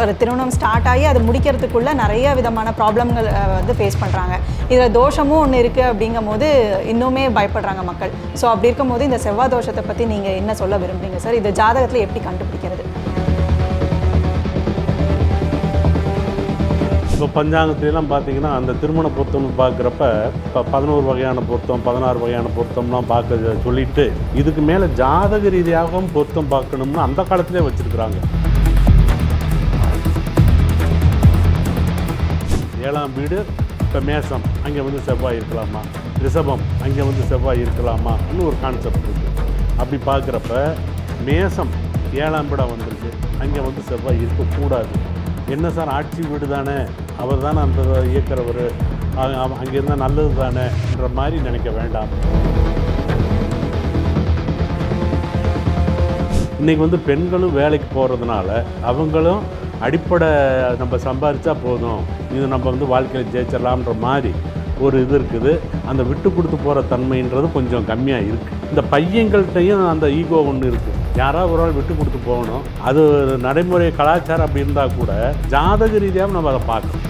ஒரு திருமணம் ஸ்டார்ட் ஆகி அது முடிக்கிறதுக்குள்ளே நிறைய விதமான ப்ராப்ளம்கள் வந்து ஃபேஸ் பண்ணுறாங்க இதில் தோஷமும் ஒன்று இருக்குது அப்படிங்கும் போது இன்னுமே பயப்படுறாங்க மக்கள். ஸோ அப்படி இருக்கும்போது இந்த செவ்வாய் தோஷத்தை பற்றி நீங்கள் என்ன சொல்ல விரும்புறீங்க சார் இது ஜாதகத்தில் எப்படி கண்டுபிடிக்கிறது? இப்போ பஞ்சாங்கத்திலாம் பார்த்தீங்கன்னா அந்த திருமண பொருத்தம்னு பார்க்குறப்ப இப்போ பதினோரு வகையான பொருத்தம் பதினாறு வகையான பொருத்தம்லாம் பார்க்க சொல்லிட்டு இதுக்கு மேலே ஜாதக ரீதியாகவும் பொருத்தம் பார்க்கணும்னு அந்த காலத்திலே வச்சுருக்குறாங்க. ஏழாம் வீடு இப்போ மேசம். அங்கே வந்து செவ்வாய் இருக்கலாமா? ரிஷபம். அங்கே வந்து செவ்வாய் இருக்கலாமான்னு ஒரு கான்செப்ட் இருக்குது அப்படி பார்க்குறப்ப மேசம் ஏழாம் வீடாக வந்திருக்கு. அங்கே வந்து செவ்வாய் இருக்கக்கூடாது. என்ன சார் ஆட்சி வீடு தானே? அவர் தானே அந்த இயக்கிறவர். அங்கே இருந்தால் நல்லது தானேன்ற மாதிரி நினைக்க வேண்டாம். இன்றைக்கி வந்து பெண்களும் வேலைக்கு போகிறதுனால அவங்களும் அடிப்படை நம்ம சம்பாதிச்சா போதும். இது நம்ம வந்து வாழ்க்கையில் ஜெயிச்சிடலாம்ன்ற மாதிரி ஒரு இது இருக்குது. அந்த விட்டு கொடுத்து போகிற தன்மைன்றது கொஞ்சம் கம்மியாக இருக்குது இந்த பையங்கள்கிட்டையும் அந்த ஈகோ ஒன்று இருக்குது யாராவது ஒரு ஆள் விட்டு கொடுத்து போகணும். அது நடைமுறை கலாச்சாரம் அப்படி இருந்தால் கூட ஜாதக ரீதியாகவும் நம்ம அதை பார்க்கணும்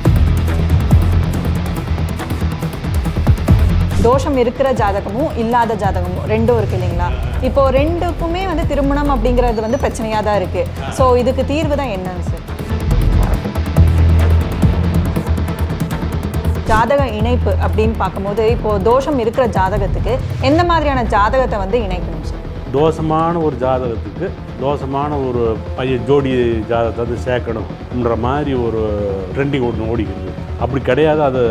தோஷம் இருக்கிற ஜாதகமும் இல்லாத ஜாதகமும் ரெண்டும் இருக்கு இல்லைங்களா? இப்போ ரெண்டுக்குமே வந்து திருமணம் அப்படிங்கிறது வந்து பிரச்சனையாக தான் இருக்கு. ஸோ இதுக்கு தீர்வு தான் என்னன்னு சார் ஜாதக இணைப்பு அப்படின்னு பார்க்கும்போது இப்போ தோஷம் இருக்கிற ஜாதகத்துக்கு எந்த மாதிரியான ஜாதகத்தை வந்து இணைக்கணும் சார்? தோஷமான ஒரு ஜாதகத்துக்கு தோஷமான ஒரு பையன் ஜோடி ஜாதகத்தை வந்து சேர்க்கணுன்ற மாதிரி ஒரு ட்ரெண்டிங் ஒன்று ஓடிக்கிறது அப்படி கிடையாது. அது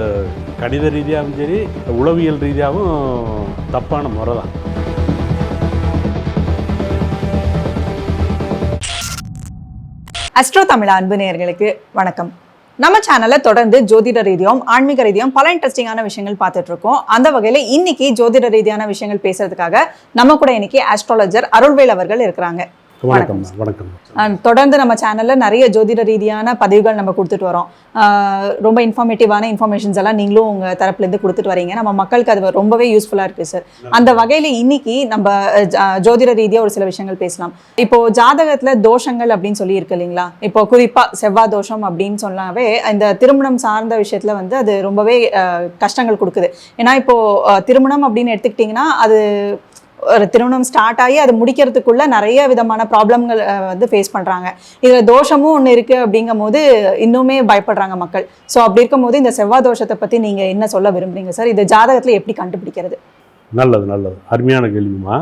கணித ரீதியாகவும் சரி உளவியல் ரீதியாகவும் தப்பான முறை தான். அஸ்ட்ரோ தமிழ் அன்பு நேயர்களுக்கு வணக்கம். நம்ம சேனல்ல தொடர்ந்து ஜோதிட ரீதியாகவும் ஆன்மீக ரீதியாகவும் பல இன்ட்ரெஸ்டிங்கான விஷயங்கள் பார்த்துட்டு இருக்கோம். அந்த வகையில் இன்னைக்கு ஜோதிட ரீதியான விஷயங்கள் பேசுறதுக்காக நம்ம கூட இன்னைக்கு ஆஸ்ட்ராலஜர் அருள்வேல் அவர்கள் இருக்கிறாங்க. வணக்கம். வணக்கம். தொடர்ந்து நம்ம சேனல்ல நிறைய ஜோதிட ரீதியான பதிவுகள் நம்ம கொடுத்துட்டு வரோம். ரொம்ப இன்ஃபார்மேட்டிவான இன்ஃபர்மேஷன்ஸ் எல்லாம் நீங்களும் உங்க தரப்புல இருந்து கொடுத்துட்டு வரீங்க. நம்ம மக்களுக்கு அது ரொம்பவே யூஸ்ஃபுல்லா இருக்கு சார் அந்த வகையில இன்னைக்கு நம்ம ஜோதிட ரீதியா ஒரு சில விஷயங்கள் பேசலாம். இப்போ ஜாதகத்துல தோஷங்கள் அப்படின்னு சொல்லி இருக்கு இல்லைங்களா? இப்போ குறிப்பா செவ்வாய் தோஷம் அப்படின்னு சொன்னாவே இந்த திருமணம் சார்ந்த விஷயத்துல வந்து அது ரொம்பவே கஷ்டங்கள் கொடுக்குது. ஏன்னா இப்போ திருமணம் அப்படின்னு எடுத்துக்கிட்டிங்கன்னா அது ஒரு திருமணம் ஸ்டார்ட் ஆகி அது முடிக்கிறதுக்குள்ள நிறைய விதமான ப்ராப்ளம்கள் வந்து ஃபேஸ் பண்ணுறாங்க இதில் தோஷமும் ஒன்று இருக்குது அப்படிங்கும் போது இன்னுமே பயப்படுறாங்க மக்கள். ஸோ அப்படி இருக்கும்போது இந்த செவ்வாய் தோஷத்தை பற்றி நீங்கள் என்ன சொல்ல விரும்புறீங்க சார் இது ஜாதகத்தில் எப்படி கண்டுபிடிக்கிறது? நல்லது நல்லது. அருமையான கேள்விமா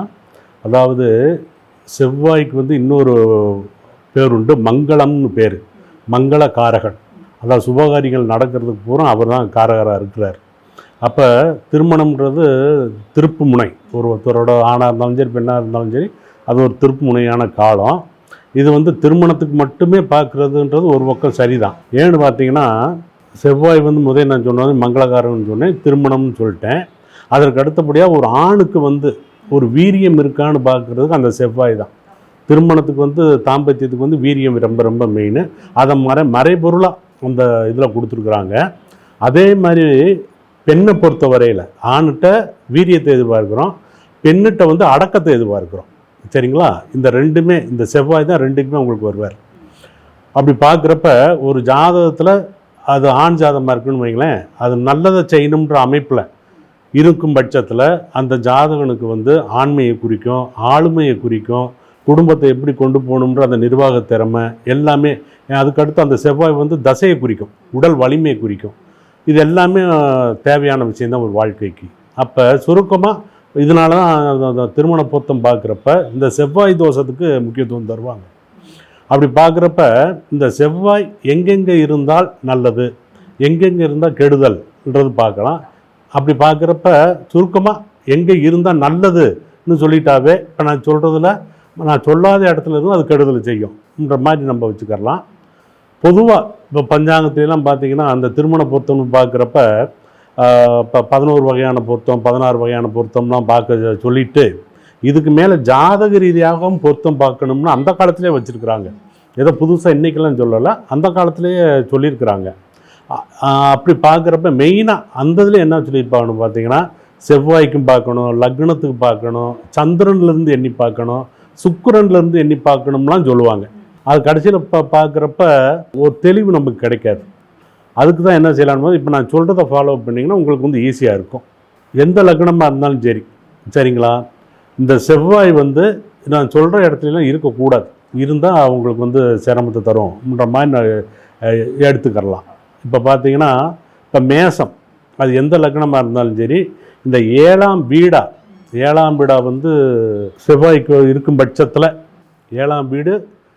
அதாவது செவ்வாய்க்கு வந்து இன்னொரு பேருண்டு மங்களம்னு பேர். மங்கள காரகன் அதாவது சுபகாரிகள் நடக்கிறதுக்கு பூரா அவர் தான் காரகராக இருக்கிறார். அப்போ திருமணம்ன்றது திருப்பு முனை. ஒரு ஒருத்தரோட ஆணாக இருந்தாலும் சரி பெண்ணாக இருந்தாலும் சரி அது ஒரு திருப்பு முனையான காலம். இது வந்து திருமணத்துக்கு மட்டுமே பார்க்குறதுன்றது ஒரு பக்கம் சரிதான். ஏன்னு பார்த்தீங்கன்னா செவ்வாய் வந்து முதல் நான் சொன்னது மங்களகாரம்னு சொன்னேன் திருமணம்னு சொல்லிட்டேன். அதற்கு அடுத்தபடியாக ஒரு ஆணுக்கு வந்து ஒரு வீரியம் இருக்கான்னு பார்க்குறதுக்கு அந்த செவ்வாய் தான். திருமணத்துக்கு வந்து தாம்பத்தியத்துக்கு வந்து வீரியம் ரொம்ப ரொம்ப மெயின் அதை மறை மறைபொருளாக அந்த இதில் கொடுத்துருக்குறாங்க. அதே மாதிரி பெண்ணை பொறுத்த வரையில் ஆணுகிட்ட வீரியத்தை எதிர்பார்க்குறோம் பெண்ணுகிட்ட வந்து அடக்கத்தை எதிர்பார்க்குறோம். சரிங்களா? இந்த ரெண்டுமே இந்த செவ்வாய் தான் ரெண்டுக்குமே உங்களுக்கு வருவார். அப்படி பார்க்குறப்ப ஒரு ஜாதகத்தில் அது ஆண் ஜாதகமாக இருக்குன்னு வைங்களேன் அது நல்லதை செய்யணுன்ற அமைப்பில் இருக்கும் பட்சத்தில் அந்த ஜாதகனுக்கு வந்து ஆண்மையை குறிக்கும் ஆளுமையை குறிக்கும் குடும்பத்தை எப்படி கொண்டு போகணுன்ற அந்த நிர்வாக திறமை எல்லாமே அதுக்கடுத்து அந்த செவ்வாய் வந்து தசையை குறிக்கும் உடல் வலிமையை குறிக்கும். இது எல்லாமே தேவையான தேவையான விஷயம்தான் ஒரு வாழ்க்கைக்கு. அப்போ சுருக்கமாக இதனால தான் அந்த- திருமண பொருத்தம் பார்க்குறப்ப இந்த செவ்வாய் தோஷத்துக்கு முக்கியத்துவம் தருவாங்க. அப்படி பார்க்குறப்ப இந்த செவ்வாய் எங்கெங்கே இருந்தால் நல்லது எங்கெங்கே இருந்தால் கெடுதல்ன்றது பார்க்கலாம். அப்படி பார்க்குறப்ப சுருக்கமாக எங்கே இருந்தால் நல்லதுன்னு சொல்லிட்டாவே இப்போ நான் சொல்கிறதுல நான் சொல்லாத இடத்துல இருந்து அது கெடுதல் செய்யும்ன்ற மாதிரி நம்ம வச்சுக்கலாம் பொதுவாக இப்போ பஞ்சாங்கத்திலாம் பார்த்தீங்கன்னா அந்த திருமண பொருத்தம்னு பார்க்குறப்ப இப்போ பதினோரு வகையான பொருத்தம் பதினாறு வகையான பொருத்தம்லாம் பார்க்க சொல்லிட்டு இதுக்கு மேலே ஜாதக ரீதியாகவும் பொருத்தம் பார்க்கணும்னு அந்த காலத்திலே வச்சுருக்குறாங்க. ஏதோ புதுசாக இன்றைக்கெல்லாம் சொல்லலை அந்த காலத்திலேயே சொல்லியிருக்கிறாங்க அப்படி பார்க்குறப்ப மெயினாக அந்த இதில் என்ன சொல்லியிருப்பாங்கன்னு பார்த்தீங்கன்னா செவ்வாய்க்கும் பார்க்கணும் லக்னத்துக்கு பார்க்கணும் சந்திரன்லேருந்து எண்ணி பார்க்கணும் சுக்கரன்லேருந்து எண்ணி பார்க்கணும்லாம் சொல்லுவாங்க. அது கடைசியில் இப்போ பார்க்குறப்ப ஒரு தெளிவு நமக்கு கிடைக்காது. அதுக்கு தான் என்ன செய்யலான்னு போது இப்போ நான் சொல்கிறத ஃபாலோ பண்ணிங்கன்னா உங்களுக்கு வந்து ஈஸியாக இருக்கும். எந்த லக்னமாக இருந்தாலும் சரி. சரிங்களா? இந்த செவ்வாய் வந்து நான் சொல்கிற இடத்துலலாம் இருக்கக்கூடாது. இருந்தால் அவங்களுக்கு வந்து சிரமத்தை தரும்ன்ற மாதிரி நான் எடுத்துக்கிறலாம் இப்போ பார்த்தீங்கன்னா இப்போ மேசம். அது எந்த லக்னமாக இருந்தாலும் சரி இந்த ஏழாம் வீடா ஏழாம் வீடா வந்து செவ்வாய்க்கு இருக்கும் பட்சத்தில் ஏழாம் வீடு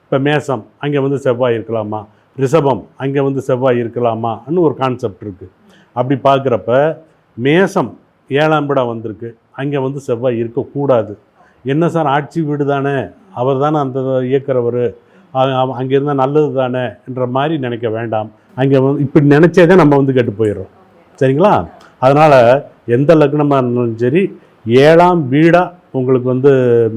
இப்போ மேசம் அங்கே வந்து செவ்வாய் இருக்கலாமா? ரிஷபம் அங்கே வந்து செவ்வாய் இருக்கலாமான்னு ஒரு கான்செப்ட் இருக்குது அப்படி பார்க்குறப்ப மேசம் ஏழாம் படம் வந்திருக்கு. அங்கே வந்து செவ்வாய் இருக்கக்கூடாது. என்ன சார் ஆட்சி வீடு தானே? அவர் தானே அந்த இயக்குறவர். அங்கே இருந்தால் நல்லது தானே என்ற மாதிரி நினைக்க வேண்டாம். அங்கே வந்து இப்படி நினச்சே தான் நம்ம வந்து கெட்டு போயிடுறோம். சரிங்களா? அதனால் எந்த லக்னமாக இருந்தாலும் சரி ஏழாம் வீடாக உங்களுக்கு வந்து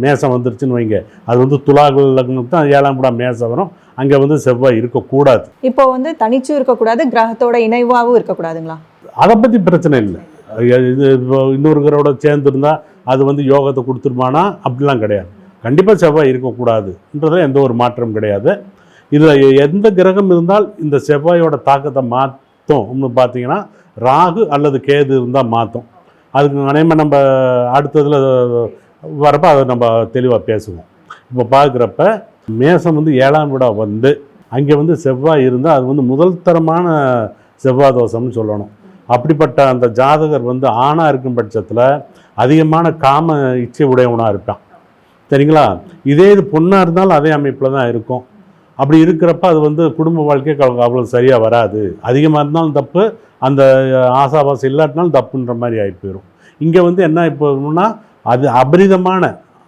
மேசம் வந்துருச்சுன்னு வைங்க. அது வந்து துலாகுல லக்னம் தான் ஏழாம் வீடாக மேசம் வரும். அங்கே வந்து செவ்வாய் இருக்கக்கூடாது. இப்போ வந்து தனிச்சும் இருக்கக்கூடாது கிரகத்தோட இணைவாகவும் இருக்கக்கூடாதுங்களா? அதை பற்றி பிரச்சனை இல்லை. இது இப்போ இன்னொருவரோட சேர்ந்துருந்தா அது வந்து யோகத்தை கொடுத்துருமானா அப்படிலாம் கிடையாது. கண்டிப்பாக செவ்வாய் இருக்கக்கூடாதுன்றதுல எந்த ஒரு மாற்றம் கிடையாது. இதில் எந்த கிரகம் இருந்தால் இந்த செவ்வாயோட தாக்கத்தை மாற்றும் பார்த்தீங்கன்னா ராகு அல்லது கேது இருந்தால் மாற்றும் அதுக்கு அனைமா நம்ம அடுத்ததில் வரப்போ அதை நம்ம தெளிவாக பேசுவோம். இப்போ பார்க்குறப்ப மேசம் வந்து ஏழாம் விடா வந்து அங்கே வந்து செவ்வாய் இருந்தால் அது வந்து முதல் தரமான செவ்வாய் தோஷம்னு சொல்லணும். அப்படிப்பட்ட அந்த ஜாதகர் வந்து ஆணாக இருக்கும் பட்சத்தில் அதிகமான காம இச்சை உடையவனாக இருப்பான். சரிங்களா? இதே இது பொண்ணாக இருந்தாலும் அதே அமைப்பில் தான் இருக்கும். அப்படி இருக்கிறப்ப அது வந்து குடும்ப வாழ்க்கை அவ்வளோ சரியாக வராது. அதிகமாக இருந்தாலும் தப்பு அந்த ஆசாபாசம் இல்லாட்டினாலும் தப்புன்ற மாதிரி ஆகி போயிடும் இங்கே வந்து என்ன இப்போனா அது அபரிதமான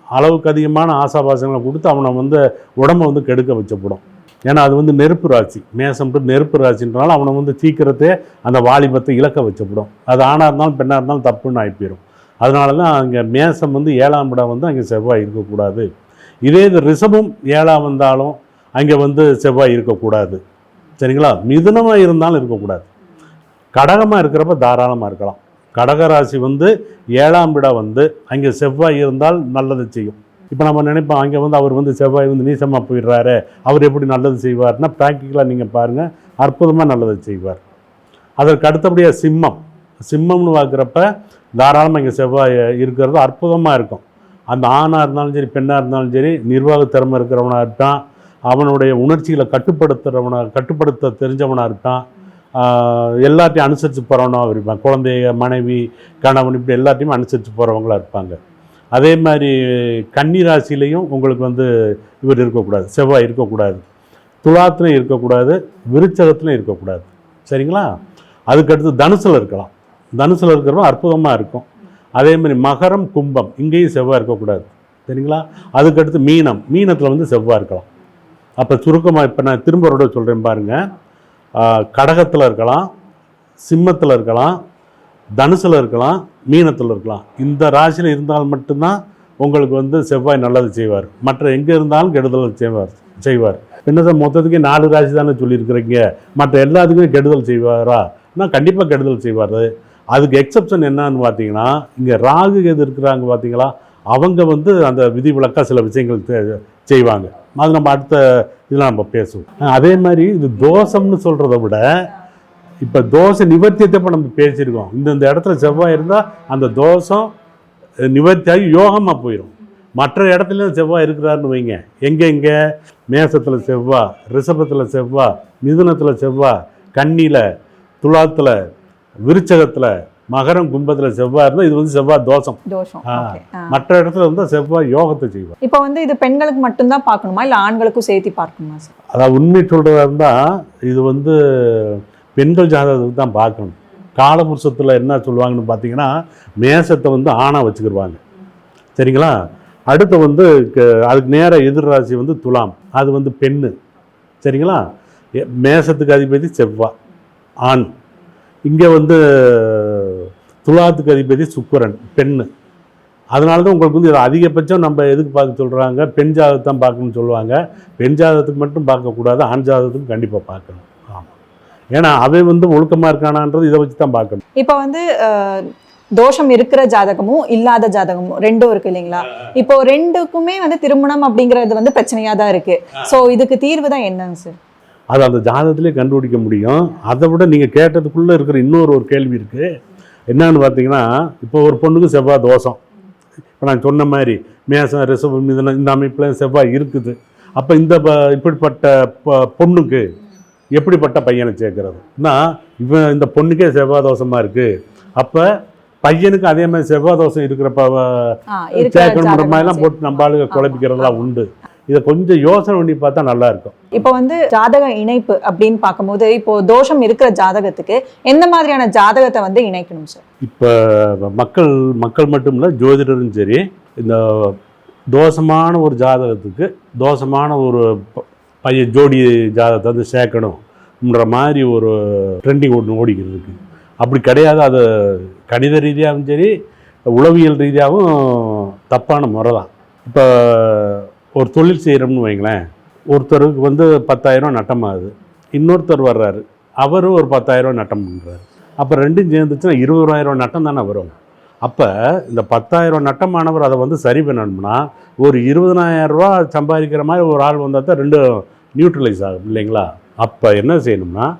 அளவுக்கு அதிகமான ஆசாபாசங்களை கொடுத்து அவனை வந்து உடம்பை வந்து கெடுக்க வச்சப்படும். ஏன்னா அது வந்து நெருப்பு ராசி. மேசம் நெருப்பு ராசின்றனால அவனை வந்து சீக்கிரத்தே அந்த வாலிபத்தை இழக்க வச்சப்படும். அது ஆணாக இருந்தாலும் பெண்ணாக இருந்தாலும் தப்புன்னு ஆகிப்போயிடும் அதனால தான் அங்கே மேசம் வந்து ஏழாம் இடம் வந்து அங்கே செவ்வாய் இருக்கக்கூடாது. இதே இது ரிஷபம் ஏழாம் வந்தாலும் அங்கே வந்து செவ்வாய் இருக்கக்கூடாது. சரிங்களா? மிதுனமாக இருந்தாலும் இருக்கக்கூடாது. கடகமாக இருக்கிறப்ப தாராளமாக இருக்கலாம். கடகராசி வந்து ஏழாம் விடா வந்து அங்கே செவ்வாய் இருந்தால் நல்லது செய்யும். இப்போ நம்ம நினைப்போம் அங்கே வந்து அவர் வந்து செவ்வாய் வந்து நீசமாக போயிடுறாரு. அவர் எப்படி நல்லது செய்வார்னா ப்ராக்டிக்கலாக நீங்கள் பாருங்கள் அற்புதமாக நல்லது செய்வார். அதற்கு அடுத்தபடியாக சிம்மம். சிம்மம்னு பார்க்குறப்ப தாராளமாக இங்கே செவ்வாய் இருக்கிறது அற்புதமாக இருக்கும். அந்த ஆணாக இருந்தாலும் சரி பெண்ணாக இருந்தாலும் சரி நிர்வாக திறமை இருக்கிறவனாக இருப்பான். அவனுடைய உணர்ச்சிகளை கட்டுப்படுத்துகிறவனாக கட்டுப்படுத்த தெரிஞ்சவனாக இருப்பான் எல்லாத்தையும் அனுசரித்து போகிறவனாக இருப்பான். குழந்தைய மனைவி கணவன் இப்படி எல்லாத்தையும் அனுசரித்து போகிறவங்களா இருப்பாங்க. அதே மாதிரி கன்னி ராசியிலையும் உங்களுக்கு வந்து இவர் இருக்கக்கூடாது. செவ்வாய் இருக்கக்கூடாது. துலாத்துலையும் இருக்கக்கூடாது. விருச்சகத்துலையும் இருக்கக்கூடாது. சரிங்களா? அதுக்கடுத்து தனுசில் இருக்கலாம். தனுசில் இருக்கிறவங்க அற்புதமாக இருக்கும். அதே மாதிரி மகரம் கும்பம் இங்கேயும் செவ்வாய் இருக்கக்கூடாது. சரிங்களா? அதுக்கடுத்து மீனம். மீனத்தில் வந்து செவ்வாய் இருக்கலாம். அப்போ சுருக்கமாக இப்போ நான் திரும்ப ஒரு சொல்கிறேன் பாருங்கள் கடகத்தில் இருக்கலாம் சிம்மத்தில் இருக்கலாம் தனுசில் இருக்கலாம் மீனத்தில் இருக்கலாம். இந்த ராசியில் இருந்தால் மட்டும்தான் உங்களுக்கு வந்து செவ்வாய் நல்லது செய்வார். மற்ற எங்கே இருந்தாலும் கெடுதல் செய்வார் செய்வார். என்ன சார் மொத்தத்துக்கே நாலு ராசி தானே சொல்லியிருக்கிறீங்க. மற்ற எல்லாத்துக்குமே கெடுதல் செய்வாரா? நான் கண்டிப்பாக கெடுதல் செய்வார். அதுக்கு எக்ஸப்ஷன் என்னன்னு பார்த்தீங்கன்னா இங்கே ராகு எது இருக்கிறாங்க பார்த்தீங்களா? அவங்க வந்து அந்த விதிவிலக்காக சில விஷயங்கள் செய்வாங்க. அது நம்ம அடுத்த இதில் நம்ம பேசுவோம். அதே மாதிரி இது தோஷம்னு சொல்கிறத விட இப்போ தோஷ நிவர்த்தியத்தை இப்போ நம்ம பேசியிருக்கோம். இந்தந்த இடத்துல செவ்வாய் இருந்தால் அந்த தோஷம் நிவர்த்தியாகி யோகமாக போயிடும் மற்ற இடத்துலையும் செவ்வாய் இருக்கிறாருன்னு வைங்க. எங்கே எங்கே? மேசத்தில் செவ்வாய் ரிஷபத்தில் செவ்வாய் மிதுனத்தில் செவ்வாய் கண்ணியில் துலாத்தில் விருச்சகத்தில் மகரம் கும்பத்தில் செவ்வாய் இருந்தால் இது வந்து செவ்வாய் தோஷம். மற்ற இடத்துல இருந்தால் செவ்வாய் யோகத்தை செய்வார். இப்போ வந்து இது பெண்களுக்கு மட்டும்தான் பார்க்கணுமா? இல்லை ஆண்களுக்கும் சேர்த்து பார்க்கணுமா சார்? அதாவது உண்மை சொல்கிறதா இருந்தால் இது வந்து பெண்கள் ஜாதகத்துக்கு தான் பார்க்கணும். காலபுருஷத்தில் என்ன சொல்லுவாங்கன்னு பார்த்தீங்கன்னா மேசத்தை வந்து ஆணாக வச்சுக்கிடுவாங்க சரிங்களா? அடுத்து வந்து அதுக்கு நேர எதிர்ராசி வந்து துலாம். அது வந்து பெண்ணு. சரிங்களா? மேசத்துக்கு அதிபதி செவ்வாய். ஆண். இங்கே வந்து துலாத்துக்கு அதிபதி சுக்கிரன் பெண்ணு. அதனால தான் உங்களுக்கு வந்து இது அதிகபட்சம் நம்ம எதுக்கு பார்க்க சொல்கிறாங்க பெண் ஜாதகத்தை தான் பார்க்கணும்னு சொல்லுவாங்க. பெண் ஜாதகத்துக்கு மட்டும் பார்க்கக்கூடாது ஆண் ஜாதகத்துக்கு கண்டிப்பாக பார்க்கணும். ஆமாம் ஏன்னா அவன் வந்து ஒழுக்கமாக இருக்கானான்றது இதை வச்சு தான் பார்க்கணும். இப்போ வந்து தோஷம் இருக்கிற ஜாதகமும் இல்லாத ஜாதகமும் ரெண்டும் இருக்கு இல்லைங்களா? இப்போ ரெண்டுக்குமே வந்து திருமணம் அப்படிங்கிறது வந்து பிரச்சனையா தான் இருக்கு. சோ இதுக்கு தீர்வு தான் என்னங்க சார்? அது அந்த ஜாதகத்திலே கண்டுபிடிக்க முடியும். அதை விட நீங்கள் கேட்டதுக்குள்ளே இருக்கிற இன்னொரு ஒரு கேள்வி இருக்குது என்னன்னு பார்த்தீங்கன்னா இப்போ ஒரு பொண்ணுக்கு செவ்வாய் தோஷம். இப்போ நான் சொன்ன மாதிரி மேசம் ரிசவம் இதெல்லாம் இந்த அமைப்பில் செவ்வாய் இருக்குது. அப்போ இந்த ப- இப்படிப்பட்ட பொண்ணுக்கு எப்படிப்பட்ட பையனை சேர்க்கறதுன்னா இவன் இந்த பொண்ணுக்கே செவ்வாய் தோஷமாக இருக்குது அப்போ பையனுக்கு அதே மாதிரி செவ்வாய் தோஷம் இருக்கிறப்ப சேர்க்கணுன்ற மாதிரிலாம் போட்டு நம்ம ஆளுங்க குழப்பிக்கிறதெல்லாம் உண்டு. இதை கொஞ்சம் யோசனை பண்ணி பார்த்தா நல்லா இருக்கும் இப்போ வந்து ஜாதக இணைப்பு அப்படின்னு பார்க்கும்போது இப்போ தோஷம் இருக்கிற ஜாதகத்துக்கு எந்த மாதிரியான ஜாதகத்தை வந்து இணைக்கணும் சார் இப்போ மக்கள் மக்கள் மட்டும் இல்லை ஜோதிடரும் சரி இந்த தோஷமான ஒரு ஜாதகத்துக்கு தோஷமான ஒரு பையன் ஜோடி ஜாதகத்தை வந்து சேர்க்கணும்ன்ற மாதிரி ஒரு ட்ரெண்டிங் ஒன்று ஓடிக்கிட்டு இருக்கு அப்படி கிடையாது அது கணித ரீதியாகவும் சரி உளவியல் ரீதியாகவும் தப்பான முறை தான். இப்போ ஒரு தொழில் செய்கிறோம்னு வைங்களேன் ஒருத்தருக்கு வந்து பத்தாயிரம் நட்டமாகுது. இன்னொருத்தர் வர்றாரு அவரும் ஒரு பத்தாயிரம் நட்டம் பண்ணுறாரு அப்போ ரெண்டும் சேர்ந்துச்சுன்னா இருபதாயிரம் நட்டம் தானே வரும். அப்போ இந்த பத்தாயிரம் நட்டமானவர் அதை வந்து சரி பண்ணணும்னா ஒரு இருபதனாயிரரூவா சம்பாதிக்கிற மாதிரி ஒரு ஆள் வந்தால் தான் ரெண்டும் நியூட்ரலைஸ் ஆகும் இல்லைங்களா? அப்போ என்ன செய்யணும்னா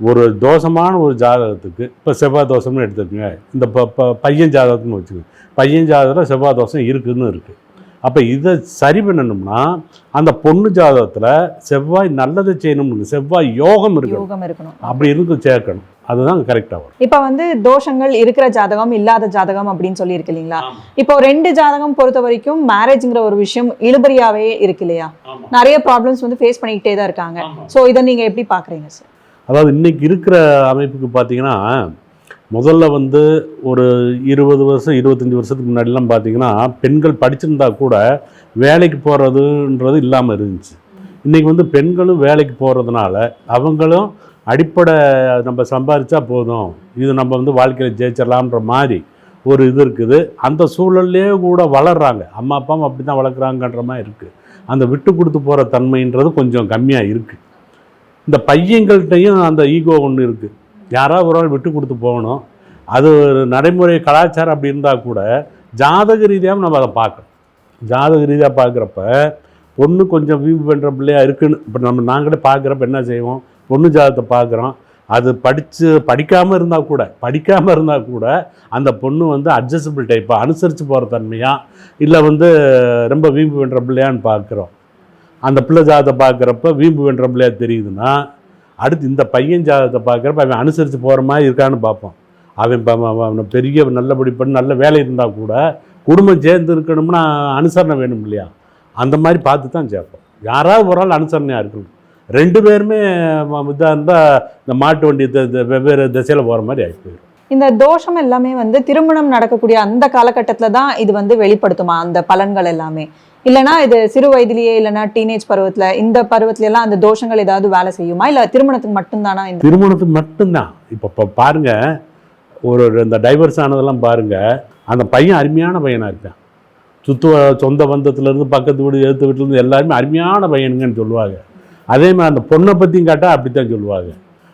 ஒரு தோஷமான ஒரு ஜாதகத்துக்கு இப்போ செவ்வாய் தோஷம்னு எடுத்துக்கோங்க. இந்த ப ப- பையன் ஜாதகம்னு வச்சுக்கோங்க. பையன் ஜாதகத்தில் செவ்வாய் தோஷம் இருக்குதுன்னு இருக்குது அப்போ இதை சரி பண்ணணும்னா அந்த பொண்ணு ஜாதகத்தில் செவ்வாய் நல்லதை செய்யணும்னு செவ்வாய் யோகம் இருக்கணும். யோகம் இருக்கணும். அப்படி இருந்து சேர்க்கணும். அதுதான் கரெக்டாக வரும். இப்போ வந்து தோஷங்கள் இருக்கிற ஜாதகம் இல்லாத ஜாதகம் அப்படின்னு சொல்லி இருக்கு இல்லைங்களா இப்போ ரெண்டு ஜாதகம் பொறுத்த வரைக்கும் மேரேஜ்ங்கிற ஒரு விஷயம் இழுபறியாவே இருக்கு இல்லையா? நிறைய ப்ராப்ளம்ஸ் வந்து ஃபேஸ் பண்ணிக்கிட்டே தான் இருக்காங்க. சோ இதை நீங்க எப்படி பாக்குறீங்க சார் அதாவது இன்னைக்கு இருக்கிற அமைப்புக்கு பார்த்தீங்கன்னா முதல்ல வந்து ஒரு இருபது வருஷம் இருபத்தஞ்சி வருஷத்துக்கு முன்னாடிலாம் பார்த்தீங்கன்னா பெண்கள் படிச்சிருந்தா கூட வேலைக்கு போகிறதுன்றது இல்லாமல் இருந்துச்சு. இன்றைக்கி வந்து பெண்களும் வேலைக்கு போகிறதுனால அவங்களும் அடிப்படை நம்ம சம்பாதிச்சா போதும். இது நம்ம வந்து வாழ்க்கையில் ஜெயிச்சிடலாம்ன்ற மாதிரி ஒரு இது இருக்குது. அந்த சூழல்லே கூட வளர்கிறாங்க அம்மா அப்பாவும் அப்படி தான் வளர்க்குறாங்கன்ற மாதிரி இருக்குது அந்த விட்டு கொடுத்து போகிற தன்மைன்றது கொஞ்சம் கம்மியாக இருக்குது இந்த பையங்கள்கிட்டையும் அந்த ஈகோ ஒன்று இருக்குது யாராவது ஒரு ஆள் விட்டு கொடுத்து போகணும். அது ஒரு நடைமுறை கலாச்சாரம் அப்படி இருந்தால் கூட ஜாதக ரீதியாகவும் நம்ம அதை பார்க்கணும். ஜாதக ரீதியாக பார்க்குறப்ப பொண்ணு கொஞ்சம் வீம்பு பண்ணுற பிள்ளையாக இருக்குன்னு இப்போ நம்ம நாங்களே பார்க்குறப்ப என்ன செய்வோம்? பொண்ணு ஜாதகத்தை பார்க்குறோம். அது படித்து படிக்காமல் இருந்தால் கூட படிக்காமல் இருந்தால் கூட அந்த பொண்ணு வந்து அட்ஜஸ்டபிள் டைப்பாக அனுசரித்து போகிற தன்மையாக இல்லை வந்து ரொம்ப வீம்பு பண்ணுற பிள்ளையான்னு பார்க்குறோம். அந்த பிள்ளை ஜாதத்தை பார்க்குறப்ப வீம்பு வென்ற பிள்ளையாக தெரியுதுன்னா அடுத்து இந்த பையன் ஜாதகத்தை பார்க்குறப்ப அவன் அனுசரித்து போகிற மாதிரி இருக்கான்னு பார்ப்போம். அவன் அவனை பெரிய நல்லபடி பண்ணி நல்ல வேலை இருந்தால் கூட குடும்பம் சேர்ந்து இருக்கணும்னா அனுசரணை வேணும் இல்லையா? அந்த மாதிரி பார்த்து தான் சேர்ப்போம். யாராவது ஒரு ஆள் அனுசரணையாக இருக்கணும். ரெண்டு பேருமே இதாக இருந்தால் இந்த மாட்டு வண்டி த- வெவ்வேறு திசையில் போகிற மாதிரி ஆகி போயிடும் இந்த தோஷம் எல்லாமே வந்து திருமணம் நடக்கக்கூடிய அந்த காலகட்டத்தில் தான் இது வந்து வெளிப்படுத்துமா? அந்த பலன்கள் எல்லாமே. இல்லைனா இது சிறு வயதிலேயே இல்லைனா டீனேஜ் பருவத்துல இந்த பருவத்துல எல்லாம் அந்த தோஷங்கள் ஏதாவது வேலை செய்யுமா? இல்ல திருமணத்துக்கு மட்டும்தானா இந்த திருமணத்துக்கு மட்டும்தான். இப்போ இப்போ பாருங்க ஒரு இந்த டைவர்ஸ் ஆனதெல்லாம் பாருங்க அந்த பையன் அருமையான பையனாக இருக்கான். சுத்து வ- சொந்த பந்தத்துலேருந்து பக்கத்து வீடு எழுத்து வீட்டிலேருந்து எல்லாருமே அருமையான பையனுங்கன்னு சொல்லுவாங்க. அதே மாதிரி அந்த பொண்ணை பற்றியும் கேட்டால் அப்படி தான் சொல்லுவாங்க.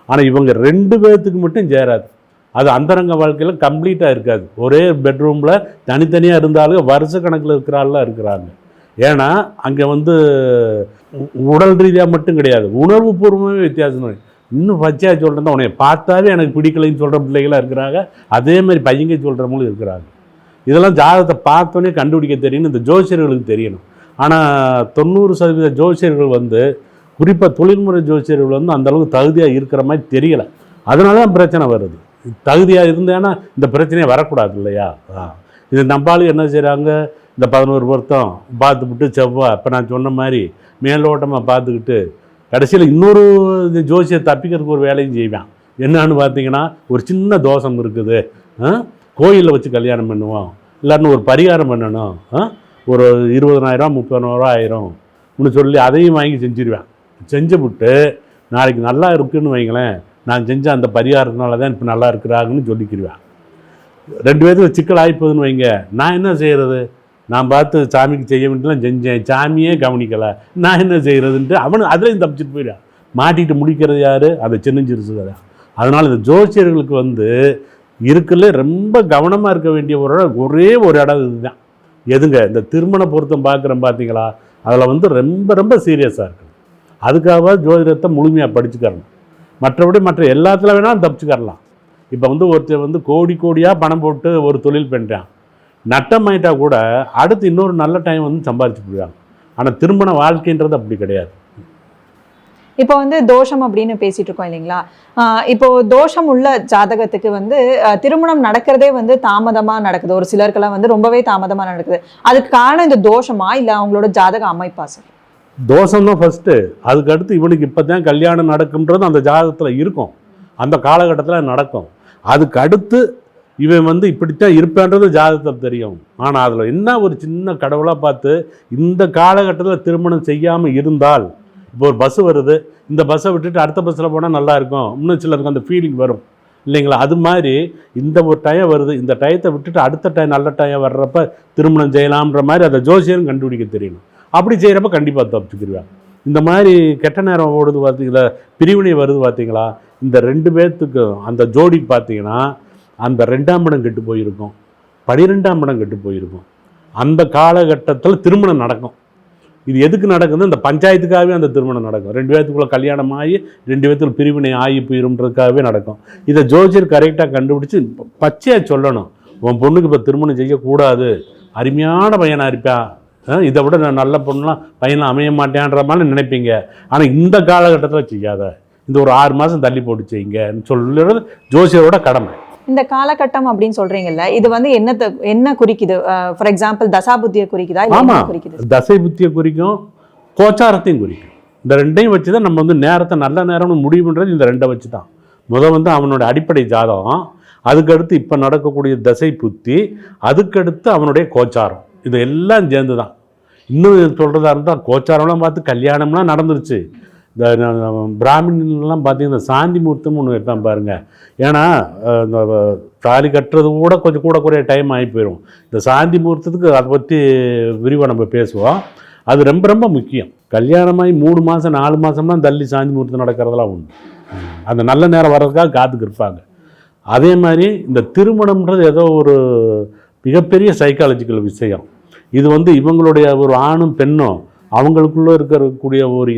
ஆனால் இவங்க ரெண்டு பேர்த்துக்கு மட்டும் சேராது. அது அந்தரங்க வாழ்க்கையில் கம்ப்ளீட்டாக இருக்காது. ஒரே பெட்ரூமில் தனித்தனியாக இருந்தாலும் வருஷ கணக்கில் இருக்கிறாள்லாம் இருக்கிறாங்க. ஏன்னா அங்கே வந்து உடல் ரீதியாக மட்டும் கிடையாது. உணர்வு பூர்வமே வித்தியாசம் இன்னும் பச்சையாக சொல்கிறேன் உனைய பார்த்தாலே எனக்கு பிடிக்கலைன்னு சொல்கிற பிள்ளைகளாக இருக்கிறாங்க. அதே மாதிரி பையங்க சொல்கிறவங்களும் இருக்கிறாங்க. இதெல்லாம் ஜாதகத்தை பார்த்தோன்னே கண்டுபிடிக்க தெரியணும் இந்த ஜோசியர்களுக்கு தெரியணும். ஆனால் தொண்ணூறு சதவீத ஜோசியர்கள் வந்து குறிப்பாக தொழில்முறை ஜோசியர்கள் வந்து அந்தளவுக்கு தகுதியாக இருக்கிற மாதிரி தெரியலை. அதனால தான் பிரச்சனை வருது. தகுதியாக இருந்தேன்னா இந்த பிரச்சனையே வரக்கூடாது இல்லையா? இது நம்பாலும் என்ன செய்கிறாங்க இந்த பதினோரு பொருத்தம் பார்த்துவிட்டு செவ்வாய் இப்போ நான் சொன்ன மாதிரி மேலோட்டமாக பார்த்துக்கிட்டு கடைசியில் இன்னொரு இந்த ஜோசியை தப்பிக்கிறதுக்கு ஒரு வேலையும் செய்வேன். என்னன்னு பார்த்தீங்கன்னா ஒரு சின்ன தோஷம் இருக்குது. கோயிலில் வச்சு கல்யாணம் பண்ணுவோம். இல்லாட்டின்னு ஒரு பரிகாரம் பண்ணணும். ஆ? ஒரு இருபதனாயிரம் முப்பதனாயிரம் ஆயிரம். அப்படின்னு சொல்லி அதையும் வாங்கி செஞ்சிருவேன். செஞ்சு விட்டு நாளைக்கு நல்லா இருக்குன்னு வைங்களேன் நான் செஞ்ச அந்த பரிகாரத்தினால தான் இப்போ நல்லா இருக்கிறாங்கன்னு சொல்லிக்கிடுவேன் ரெண்டு பேர்த்துக்கு சிக்கல் ஆகிப்போகுதுன்னு வைங்க. நான் என்ன செய்கிறது நான் பார்த்து சாமிக்கு செய்ய வேண்டியலாம் செஞ்சேன். சாமியே கவனிக்கலை. நான் என்ன செய்கிறதுன்ட்டு அவனு அதுலேயும் தப்பிச்சிட்டு போயிடான் மாட்டிட்டு முடிக்கிறது யார்? அதை சின்னஞ்சிருச்சு தான். அதனால் இந்த ஜோசியர்களுக்கு வந்து இருக்குல்ல ரொம்ப கவனமாக இருக்க வேண்டிய ஒரு இடம் ஒரே ஒரு இடம் இதுதான். எதுங்க? இந்த திருமண பொருத்தம் பார்க்குறோம் பார்த்தீங்களா அதில் வந்து ரொம்ப ரொம்ப சீரியஸாக இருக்குது அதுக்காக ஜோதிடத்தை முழுமையாக படிச்சுக்கரணும் மற்றபடி மற்ற எல்லாத்துல வேணாலும் தப்பிச்சுக்கரலாம் இப்போ வந்து ஒருத்தர் வந்து கோடி கோடியாக பணம் போட்டு ஒரு தொழில் பண்ணுறான் நட்டமாயிட்டா கூட அடுத்து இன்னொரு நல்ல டைம் வந்து சம்பாதிச்சு போடுவாங்க ஆனால் திருமண வாழ்க்கைன்றது அப்படி கிடையாது. இப்போ வந்து தோஷம் அப்படின்னு பேசிட்டு இருக்கோம் இல்லைங்களா? இப்போ தோஷம் உள்ள ஜாதகத்துக்கு வந்து திருமணம் நடக்கிறதே வந்து தாமதமா நடக்குது. ஒரு சிலருக்கெல்லாம் வந்து ரொம்பவே தாமதமா நடக்குது. அதுக்கு காரணம் இந்த தோஷமா? இல்ல அவங்களோட ஜாதக அமைப்பா சார்? தோஷம் தான் ஃபஸ்ட்டு அதுக்கு அடுத்து இவனுக்கு இப்போ தான் கல்யாணம் நடக்கும்ன்றது அந்த ஜாதகத்தில் இருக்கும். அந்த காலகட்டத்தில் நடக்கும். அதுக்கு அடுத்து இவன் வந்து இப்படித்தான் இருப்பான்றது ஜாதகத்தில் தெரியும். ஆனால் அதில் என்ன ஒரு சின்ன கடவுளாக பார்த்து இந்த காலகட்டத்தில் திருமணம் செய்யாமல் இருந்தால் இப்போ ஒரு பஸ் வருது இந்த பஸ்ஸை விட்டுட்டு அடுத்த பஸ்ஸில் போனால் நல்லா இருக்கும். இன்னும் சிலருக்கு அந்த ஃபீலிங் வரும். இல்லைங்களா? அது மாதிரி இந்த ஒரு டயம் வருது இந்த டயத்தை விட்டுட்டு அடுத்த டயம் நல்ல டயம் வர்றப்ப திருமணம் செய்யலாம்ன்ற மாதிரி அதை ஜோசியரும் கண்டுபிடிக்க தெரியணும். அப்படி செய்கிறப்ப கண்டிப்பாக தப்பிச்சுக்கிடுவாங்க இந்த மாதிரி கெட்ட நேரம் ஓடுது பார்த்தீங்களா பிரிவினை வருது பார்த்தீங்களா இந்த ரெண்டு பேர்த்துக்கும் அந்த ஜோடி பார்த்தீங்கன்னா அந்த ரெண்டாம் இடம் கெட்டு போயிருக்கும். பனிரெண்டாம் இடம் கெட்டு போயிருக்கும். அந்த காலகட்டத்தில் திருமணம் நடக்கும். இது எதுக்கு நடக்குது இந்த பஞ்சாயத்துக்காகவே அந்த திருமணம் நடக்கும். ரெண்டு பேர்த்துக்குள்ளே கல்யாணம் ஆகி ரெண்டு பேர்த்துல பிரிவினை ஆகி போயிருன்றதுக்காகவே நடக்கும். இதை ஜோசியர் கரெக்டாக கண்டுபிடிச்சி பச்சையாக சொல்லணும். உன் பொண்ணுக்கு இப்போ திருமணம் செய்யக்கூடாது. அருமையான பையனாக இருப்பா. இதை விட நான் நல்ல பொண்ணுலாம் பையன்லாம் அமைய மாட்டேன்ற மாதிரி நினைப்பீங்க. ஆனால் இந்த காலகட்டத்தில் செய்யாத. இந்த ஒரு ஆறு மாதம் தள்ளி போட்டு செய்யுங்கன்னு சொல்லுறது ஜோசியரோட கடமை. இந்த காலகட்டம் அப்படின்னு சொல்றீங்கல்ல இது வந்து என்ன என்ன குறிக்குது? ஃபார் எக்ஸாம்பிள் தசாபுத்தியை குறிக்குதா? ஆமா. குறிக்குது? தசை புத்தியை குறிக்கும் கோச்சாரத்தையும் குறிக்கும். இந்த ரெண்டையும் வச்சு தான் நம்ம வந்து நேரத்தை நல்ல நேரம்னு முடிவு பண்ணுறது இந்த ரெண்டை வச்சு தான் முதல் வந்து அவனோட அடிப்படை ஜாதகம் அதுக்கடுத்து இப்போ நடக்கக்கூடிய தசை புத்தி அதுக்கடுத்து அவனுடைய கோச்சாரம். இது எல்லாம் சேர்ந்து தான் இன்னும் சொல்கிறதா இருந்தால் கோச்சாரம்லாம் பார்த்து கல்யாணம்லாம் நடந்துருச்சு. இந்த ந- பிராமின்லாம் பார்த்தீங்கன்னா சாந்தி முகூர்த்தம்னு ஒன்று வைப்பான் பாருங்கள் ஏன்னா இந்த தாலி கட்டுறது கூட கொஞ்சம் கூட குறைய டைம் ஆகி போயிடும் இந்த சாந்தி முகூர்த்தத்துக்கு அதை பற்றி விரிவாக நம்ம பேசுவோம். அது ரொம்ப ரொம்ப முக்கியம். கல்யாணமாகி மூணு மாதம் நாலு மாதம்லாம் தள்ளி சாந்தி முகூர்த்தம் நடக்கிறதெல்லாம் உண்டு. அந்த நல்ல நேரம் வர்றதுக்காக காத்துக்கு இருப்பாங்க. அதே மாதிரி இந்த திருமணம்ன்றது ஏதோ ஒரு மிகப்பெரிய சைக்காலஜிக்கல் விஷயம். இது வந்து இவங்களுடைய ஒரு ஆணும் பெண்ணும் அவங்களுக்குள்ளே இருக்கக்கூடிய ஒரு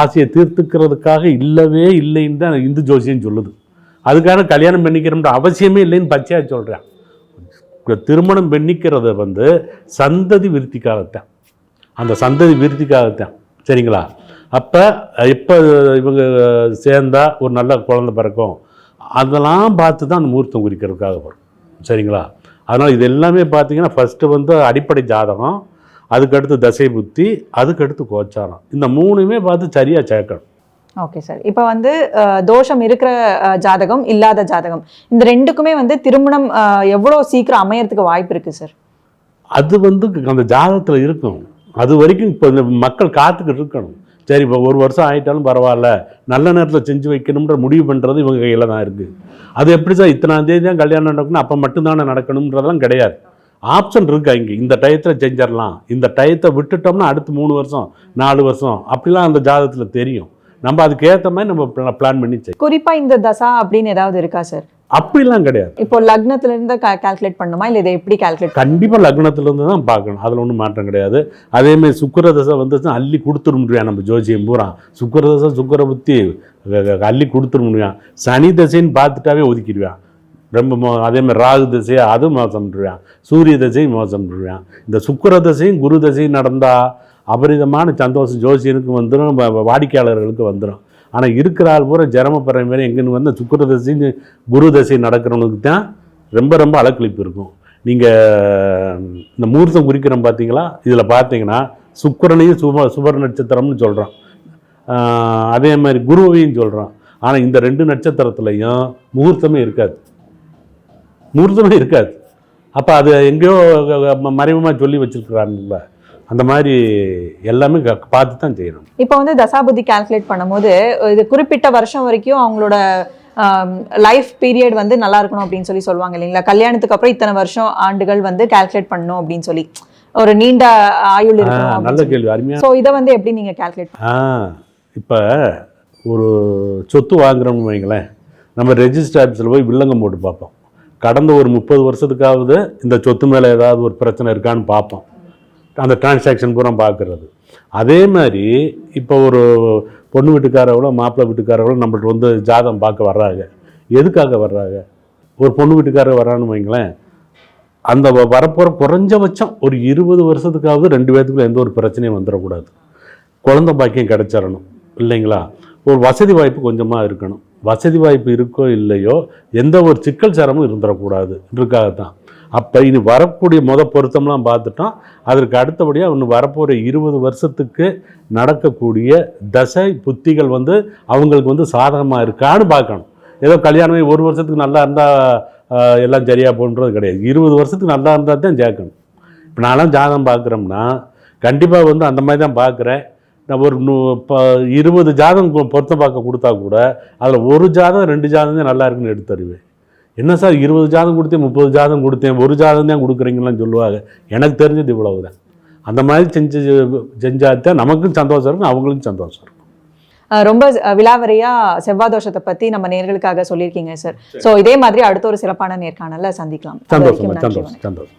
ஆசையை தீர்த்துக்கிறதுக்காக இல்லவே இல்லைன்னு தான் இந்து ஜோசியம் சொல்லுது. அதுக்காக கல்யாணம் பண்ணிக்கிறோம்ன்ற அவசியமே இல்லைன்னு பச்சையாக சொல்கிறேன் திருமணம் பண்ணிக்கிறத வந்து சந்ததி விருத்திக்காகத்தான். அந்த சந்ததி விருத்திக்காகத்தான். சரிங்களா? அப்போ எப்போ இவங்க சேர்ந்தா ஒரு நல்ல குழந்தை பிறக்கும்? அதெல்லாம் பார்த்து தான் அந்த முகூர்த்தம் குறிக்கிறதுக்காக வரும். சரிங்களா? அதனால் இது எல்லாமே பார்த்தீங்கன்னா ஃபஸ்ட்டு வந்து அடிப்படை ஜாதகம். அதுக்கடுத்து தசை புத்தி அதுக்கடுத்து கோச்சாரம். இந்த மூணுமே பார்த்து சரியாக சேர்க்கணும். ஓகே சார் இப்போ வந்து தோஷம் இருக்கிற ஜாதகம் இல்லாத ஜாதகம். இந்த ரெண்டுக்குமே வந்து திருமணம் அஹ், எவ்வளவு சீக்கிரம் அமையறதுக்கு வாய்ப்பு இருக்கு சார் அது வந்து அந்த ஜாதகத்தில் இருக்கும். அது வரைக்கும் இப்போ இந்த மக்கள் காத்துக்கிட்டு இருக்கணும். சரி இப்போ ஒரு வருஷம் ஆயிட்டாலும் பரவாயில்ல. நல்ல நேரத்தில் செஞ்சு வைக்கணுன்ற முடிவு பண்ணுறது இவங்க கையில் தான் இருக்குது அது எப்படி சார் இத்தனாம் தேதி தான் கல்யாணம் நடக்கணும் அப்போ மட்டும்தானே நடக்கணுன்றதெல்லாம் கிடையாது. ஆப்ஷன் இருக்கு இங்கே? இந்த டயத்தில் செஞ்சிடலாம். இந்த டயத்தை விட்டுட்டோம்னா அடுத்து மூணு வருஷம் நாலு வருஷம். அப்படிலாம் அந்த ஜாதகத்தில் தெரியும். நம்ம அதுக்கு ஏற்ற மாதிரி நம்ம பிளான் பண்ணி செய்யும் குறிப்பா இந்த தசா அப்படின்னு ஏதாவது இருக்கா சார் அப்படிலாம் கிடையாது. இப்போ லக்னத்துல இருந்து கால்குலேட் பண்ணுமா? இல்ல இதை எப்படி கால்குலேட் கண்டிப்பாக லக்னத்துலேருந்து தான் பார்க்கணும். அதில் ஒன்றும் மாற்றம் கிடையாது. அதேமாதிரி சுக்கரதசை வந்துச்சுன்னா அள்ளி கொடுத்துருமுடியான் நம்ம ஜோசியம் பூரா. சுக்கர புத்தி அ- அ- அள்ளி கொடுத்துருமுடியான் சனி தசைன்னு பார்த்துட்டாவே ஒதுக்கிடுவான். ரொம்ப மோ அதேமாதிரி ராகு தசை அதுவும் பண்ணுறான் சூரிய தசையும் பண்ணுறான் இந்த சுக்கர தசையும் குரு திசையும் நடந்தால் அபரிதமான சந்தோஷம் ஜோசியனுக்கு வந்துடும் வாடிக்கையாளர்களுக்கு வந்துடும் ஆனால் இருக்கிற ஆள் பூரா ஜரமப்படுற மாதிரி எங்கேன்னு வந்து சுக்கர தசைன்னு குரு தசை நடக்கிறவனுக்கு தான் ரொம்ப ரொம்ப அலக்களிப்பு இருக்கும். நீங்கள் இந்த முகூர்த்தம் குறிக்கிறோம் பார்த்தீங்களா இதில் பார்த்தீங்கன்னா சுக்கரனையும் சுப சுபர் நட்சத்திரம்னு சொல்கிறோம் அதே மாதிரி குருவையும் சொல்கிறோம் ஆனால் இந்த ரெண்டு நட்சத்திரத்துலையும் முகூர்த்தமே இருக்காது. முகூர்த்தமே இருக்காது. அப்போ அது எங்கேயோ மறைமுகமாக சொல்லி வச்சுருக்குறாங்கல்ல. அந்த மாதிரி எல்லாமே பார்த்து தான் செய்யணும். இப்போ வந்து தசாபுத்தி கால்குலேட் பண்ணும்போது இது குறிப்பிட்ட வருஷம் வரைக்கும் அவங்களோட லைஃப் பீரியட் வந்து நல்லா இருக்கணும் அப்படின்னு சொல்லி சொல்லுவாங்க இல்லைங்களா? கல்யாணத்துக்கு அப்புறம் இத்தனை வருஷம் ஆண்டுகள் வந்து கால்குலேட் பண்ணணும் அப்படின்னு சொல்லி. ஒரு நீண்ட ஆயுள் ஆ, நல்ல இருக்கணும் கேள்வி. அருமையாக ஸோ இதை வந்து எப்படி நீங்க கால்குலேட் ஆ இப்போ ஒரு சொத்து வாங்குறோம்னு வைங்களேன். நம்ம ரெஜிஸ்டர் ஆஃபீஸில் போய் வில்லங்கம் போட்டு பார்ப்போம். கடந்த ஒரு முப்பது வருஷத்துக்காவது இந்த சொத்து மேலே ஏதாவது ஒரு பிரச்சனை இருக்கான்னு பார்ப்போம். அந்த டிரான்சாக்ஷன் பூரா பார்க்குறது. அதே மாதிரி இப்போ ஒரு பொண்ணு வீட்டுக்காரவளோ மாப்பிள்ளை வீட்டுக்காரவளோ நம்மள்ட்ட வந்து ஜாதகம் பார்க்க வர்றாங்க. எதுக்காக வர்றாங்க? ஒரு பொண்ணு வீட்டுக்காரர் வர்றான்னு வைங்களேன். அந்த வ- வரப்போகிற குறைஞ்சபட்சம் ஒரு இருபது வருஷத்துக்காவது ரெண்டு பேர்த்துக்குள்ள எந்த ஒரு பிரச்சனையும் வந்துடக்கூடாது. குழந்தை பாக்கியம் கிடைச்சிடணும். இல்லைங்களா? ஒரு வசதி வாய்ப்பு கொஞ்சமாக இருக்கணும். வசதி வாய்ப்பு இருக்கோ இல்லையோ எந்த ஒரு சிக்கல் சரமும் இருந்துடக்கூடாது. தான் அப்போ இனி வரக்கூடிய முத பொருத்தம்லாம் பார்த்துட்டோம். அதற்கு அடுத்தபடியாக ஒன்று வரப்போகிற இருபது வருஷத்துக்கு நடக்கக்கூடிய தசை புத்திகள் வந்து அவங்களுக்கு வந்து சாதகமாக இருக்கான்னு பார்க்கணும். ஏதோ கல்யாணமே ஒரு வருஷத்துக்கு நல்லா இருந்தால் எல்லாம் சரியாக போன்றது கிடையாது. இருபது வருஷத்துக்கு நல்லா இருந்தால் தான் சேர்க்கணும் இப்போ நான்லாம் ஜாதகம் பார்க்குறோம்னா கண்டிப்பாக வந்து அந்த மாதிரி தான் பார்க்குறேன். ஒரு நூ இப்போ இருபது ஜாதகம் பொருத்தம் பார்க்க கொடுத்தா கூட அதில் ஒரு ஜாதகம் ரெண்டு ஜாதகம் தான் நல்லா இருக்குன்னு எடுத்து தருவேன் என்ன சார் இருபது ஜாதகம் கொடுத்தேன் முப்பது ஜாதகம் கொடுத்தேன் ஒரு ஜாதகம் தான் கொடுக்குறீங்களான்னு சொல்லுவாங்க. எனக்கு தெரிஞ்சது இவ்வளவு தான் அந்த மாதிரி செஞ்சு செஞ்சாதான் நமக்கும் சந்தோஷம் இருக்கும் அவங்களுக்கும் சந்தோஷம் இருக்கும். ரொம்ப அஹ் விலாவரியா செவ்வாய் தோஷத்தை பத்தி நம்ம நேர்களுக்காக சொல்லியிருக்கீங்க சார். சோ இதே மாதிரி அடுத்த ஒரு சிறப்பான நேர்காணல்ல சந்திக்கலாம். சந்தோஷம் சந்தோஷம் சந்தோஷம்.